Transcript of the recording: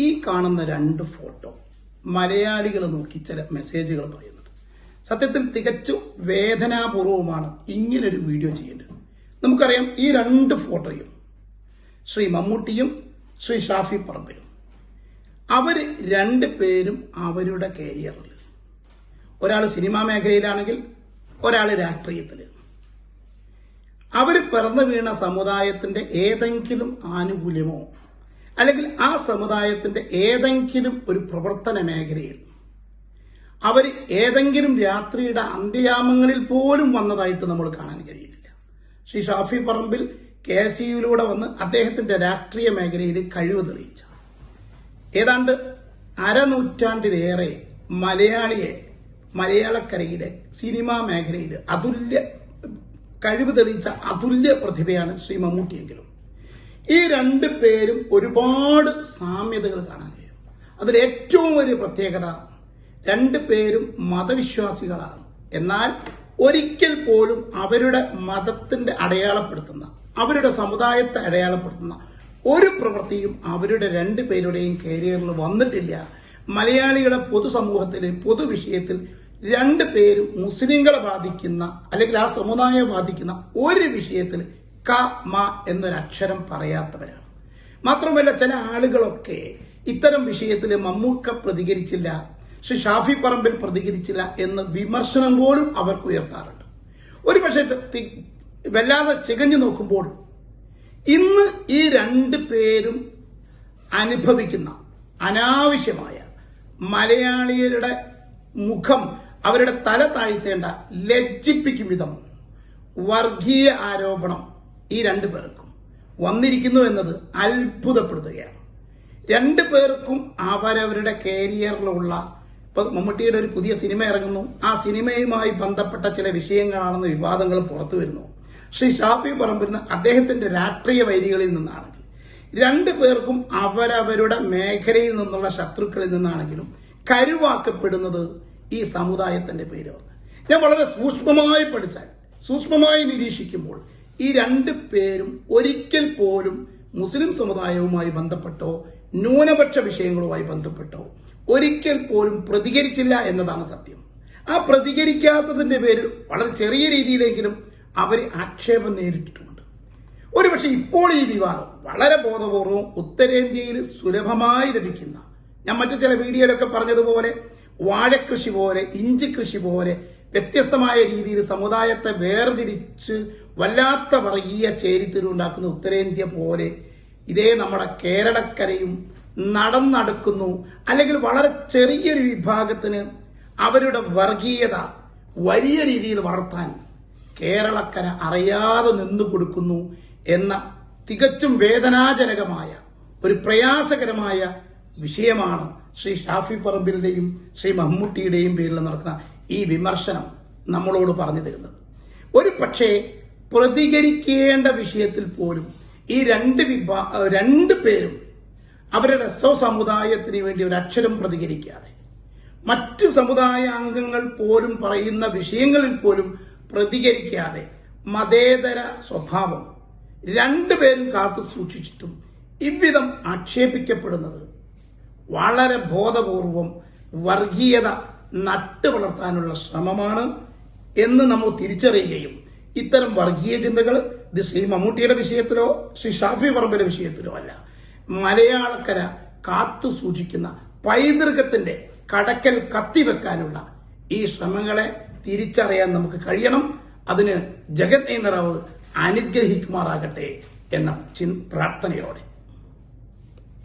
ഈ കാണുന്ന രണ്ട് ഫോട്ടോ മലയാളികൾ നോക്കി ചില മെസ്സേജുകൾ പറയുന്നുണ്ട്. സത്യത്തിൽ തികച്ചും വേദനാപൂർവമാണ് ഇങ്ങനൊരു വീഡിയോ ചെയ്യേണ്ടത്. നമുക്കറിയാം ഈ രണ്ട് ഫോട്ടോയും ശ്രീ മമ്മൂട്ടിയും ശ്രീ ഷാഫി പറമ്പിലും. അവർ രണ്ട് പേരും അവരുടെ കരിയറിൽ ഒരാൾ സിനിമാ മേഖലയിലാണെങ്കിൽ ഒരാൾ രാഷ്ട്രീയത്തിൽ അവർ പിറന്നു വീണ സമുദായത്തിന്റെ ഏതെങ്കിലും ആനുകൂല്യമോ അല്ലെങ്കിൽ ആ സമുദായത്തിന്റെ ഏതെങ്കിലും ഒരു പ്രവർത്തന മേഖലയിൽ അവർ ഏതെങ്കിലും രാത്രിയുടെ അന്ത്യയാമങ്ങളിൽ പോലും വന്നതായിട്ട് നമ്മൾ കാണാൻ കഴിയുന്നില്ല. ശ്രീ ഷാഫി പറമ്പിൽ കെ എസ് യുയിലൂടെ വന്ന് അദ്ദേഹത്തിന്റെ രാഷ്ട്രീയ മേഖലയിൽ കഴിവ് തെളിയിച്ച ഏതാണ്ട് അരനൂറ്റാണ്ടിലേറെ മലയാളിയെ മലയാളക്കരയിലെ സിനിമാ മേഖലയിൽ അതുല്യ കഴിവ് തെളിയിച്ച അതുല്യ പ്രതിഭയാണ് ശ്രീ മമ്മൂട്ടിയെങ്കിലും. ഈ രണ്ട് പേരും ഒരുപാട് സാമ്യതകൾ കാണാൻ കഴിയും. അതിൽ ഏറ്റവും വലിയ പ്രത്യേകത രണ്ട് പേരും മതവിശ്വാസികളാണ്. എന്നാൽ ഒരിക്കൽ പോലും അവരുടെ മതത്തിന്റെ അടയാളപ്പെടുത്തുന്ന അവരുടെ സമുദായത്തെ അടയാളപ്പെടുത്തുന്ന ഒരു പ്രവൃത്തിയും അവരുടെ രണ്ട് പേരുടെയും കരിയറിൽ വന്നിട്ടില്ല. മലയാളികളുടെ പൊതുസമൂഹത്തിൽ പൊതുവിഷയത്തിൽ രണ്ട് പേരും മുസ്ലിങ്ങളെ ബാധിക്കുന്ന അല്ലെങ്കിൽ ആ സമുദായം ബാധിക്കുന്ന ഒരു വിഷയത്തിൽ ക മ എന്നൊരക്ഷരം പറയാത്തവരാണ്. മാത്രമല്ല ചില ആളുകളൊക്കെ ഇത്തരം വിഷയത്തിൽ മമ്മൂക്ക പ്രതികരിച്ചില്ല ശ്രീ ഷാഫി പറമ്പിൽ പ്രതികരിച്ചില്ല എന്ന് വിമർശനം പോലും അവർക്ക് ഉയർത്താറുണ്ട്. ഒരു പക്ഷേ തി- വല്ലാതെ ചികഞ്ഞു നോക്കുമ്പോൾ ഇന്ന് ഈ രണ്ട് പേരും അനുഭവിക്കുന്ന അനാവശ്യമായ മലയാളികളുടെ മുഖം അവരുടെ തല താഴ്ത്തേണ്ട ലജ്ജിപ്പിക്കും വിധം വർഗീയ ആരോപണം ഈ രണ്ടു പേർക്കും. വന്നിരിക്കുന്നു എന്നത് അത്ഭുതപ്പെടുത്തുകയാണ്. രണ്ടു പേർക്കും അവരവരുടെ കരിയറിലുള്ള ഇപ്പൊ മമ്മൂട്ടിയുടെ ഒരു പുതിയ സിനിമ ഇറങ്ങുന്നു. ആ സിനിമയുമായി ബന്ധപ്പെട്ട ചില വിഷയങ്ങളാണെന്ന് വിവാദങ്ങൾ പുറത്തു വരുന്നു. ശ്രീ ഷാഫി പറമ്പിന് അദ്ദേഹത്തിന്റെ രാഷ്ട്രീയ വൈരികളിൽ നിന്നാണെങ്കിൽ രണ്ടു പേർക്കും അവരവരുടെ മേഖലയിൽ നിന്നുള്ള ശത്രുക്കളിൽ നിന്നാണെങ്കിലും കരുവാക്കപ്പെടുന്നത് ഈ സമുദായത്തിന്റെ പേരാണ് ഞാൻ വളരെ സൂക്ഷ്മമായി പഠിച്ചാൽ സൂക്ഷ്മമായി നിരീക്ഷിക്കുമ്പോൾ ഈ രണ്ട് പേരും ഒരിക്കൽ പോലും മുസ്ലിം സമുദായവുമായി ബന്ധപ്പെട്ടോ ന്യൂനപക്ഷ വിഷയങ്ങളുമായി ബന്ധപ്പെട്ടോ ഒരിക്കൽ പോലും പ്രതികരിച്ചില്ല എന്നതാണ് സത്യം. ആ പ്രതികരിക്കാത്തതിന്റെ പേരിൽ വളരെ ചെറിയ രീതിയിലെങ്കിലും അവർ ആക്ഷേപം നേരിട്ടിട്ടുണ്ട് ഒരുപക്ഷെ ഇപ്പോൾ ഈ വിവാദം വളരെ ബോധപൂർവം ഉത്തരേന്ത്യയിൽ സുലഭമായി ലഭിക്കുന്ന ഞാൻ മറ്റു ചില വീഡിയോയിലൊക്കെ പറഞ്ഞതുപോലെ വാഴക്കൃഷി പോലെ ഇഞ്ചി കൃഷി പോലെ വ്യത്യസ്തമായ രീതിയിൽ സമുദായത്തെ വേർതിരിച്ച് വല്ലാത്ത വർഗീയ ചേരിത്തിരിവുണ്ടാക്കുന്ന ഉത്തരേന്ത്യ പോലെ ഇതേ നമ്മുടെ കേരളക്കരയും നടന്നടക്കുന്നു. അല്ലെങ്കിൽ വളരെ ചെറിയൊരു വിഭാഗത്തിന് അവരുടെ വർഗീയത വലിയ രീതിയിൽ വളർത്താൻ കേരളക്കര അറിയാതെ നിന്നു കൊടുക്കുന്നു എന്ന തികച്ചും വേദനാജനകമായ ഒരു പ്രയാസകരമായ വിഷയമാണ് ശ്രീ ഷാഫി പറമ്പിലിന്റെയും ശ്രീ മമ്മൂട്ടിയുടെയും പേരിൽ നടക്കുന്ന ഈ വിമർശനം നമ്മളോട് പറഞ്ഞു തരുന്നത്. ഒരു പക്ഷേ പ്രതികരിക്കേണ്ട വിഷയത്തിൽ പോലും ഈ രണ്ട് വിഭാ രണ്ട് പേരും അവരുടെ സമുദായത്തിന് വേണ്ടി ഒരു അക്ഷരം പ്രതികരിക്കാതെ മറ്റ് സമുദായ അംഗങ്ങൾ പോലും പറയുന്ന വിഷയങ്ങളിൽ പോലും പ്രതികരിക്കാതെ മതേതര സ്വഭാവം രണ്ടുപേരും കാത്തു സൂക്ഷിച്ചിട്ടും ഇவ்விധം ആക്ഷേപിക്കപ്പെടുന്നത് വളരെ ബോധപൂർവം വർഗീയത നട്ടുവളർത്താനുള്ള ശ്രമമാണ് എന്ന് നമ്മൾ തിരിച്ചറിയുകയും ഇത്തരം വർഗീയ ചിന്തകൾ ഇത് ശ്രീ മമ്മൂട്ടിയുടെ വിഷയത്തിലോ ശ്രീ ഷാഫി പറമ്പിന്റെ വിഷയത്തിലോ അല്ല. മലയാളക്കര കാത്തു സൂക്ഷിക്കുന്ന പൈതൃകത്തിന്റെ കടക്കൽ കത്തിവെക്കാനുള്ള ഈ ശ്രമങ്ങളെ തിരിച്ചറിയാൻ നമുക്ക് കഴിയണം. അതിന് ജഗത് നിറവ് അനുഗ്രഹിക്കുമാറാകട്ടെ എന്ന പ്രാർത്ഥനയോടെ.